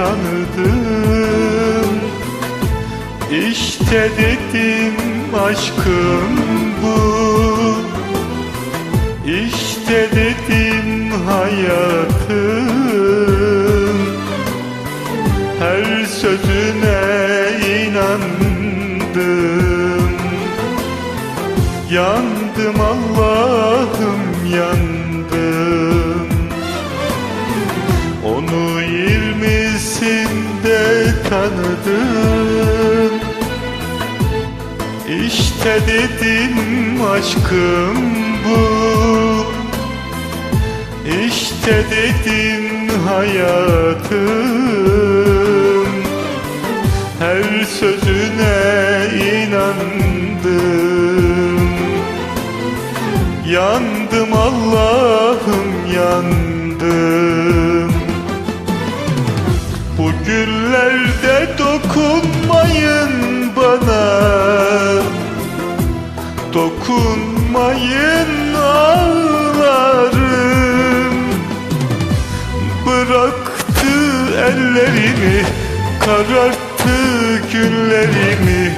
tanıdım İşte dedim aşkım bu. İşte dedim hayatım. Her sözüne inandım. Yandım Allah'ım yandım tanıdım İşte dedim aşkım bu. İşte dedim hayatım. Her sözüne inandım. Yandım Allah'ım yandım Bu güllerde dokunmayın bana. Dokunmayın ağlarım. Bıraktı ellerimi Kararttı günlerimi.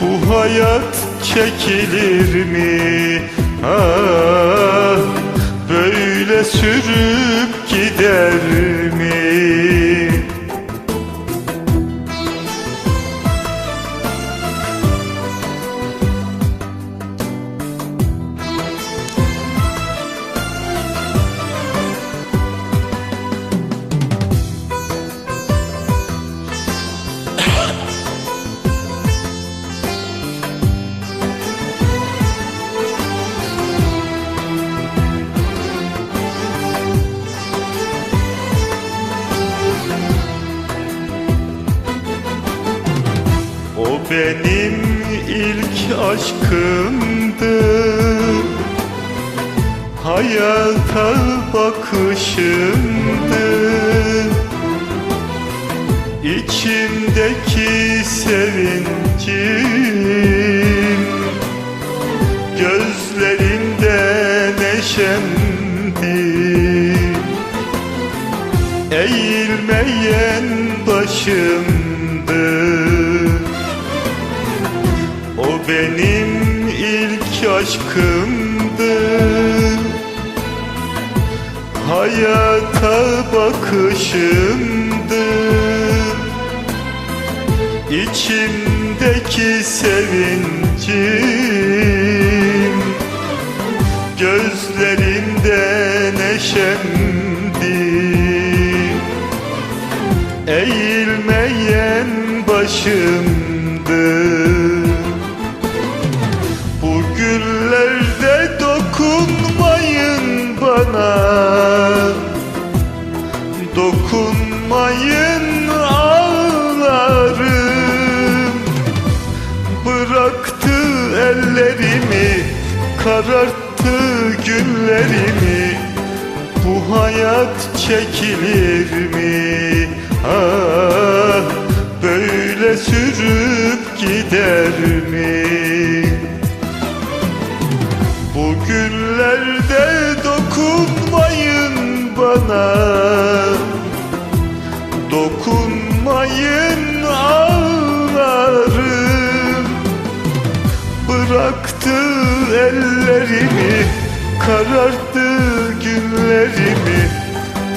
Bu hayat çekilir mi? Ah böyle sürüp gider benim ilk aşkımdı Hayata bakışımdı İçimdeki sevincim. Gözlerinde neşemdi Eğilmeyen başımdı benim ilk aşkımdı Hayata bakışımdı İçimdeki sevincim Gözlerimde neşemdi Eğilmeyen başımdı Kararttı günlerimi Bu hayat çekilir mi? Ah böyle sürüp gider mi? Bugünlerde dokunmayın bana Dokunmayın ağlarım Bıraktı ellerimi Kararttı günlerimi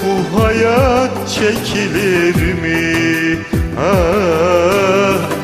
Bu hayat çekilir mi? Ah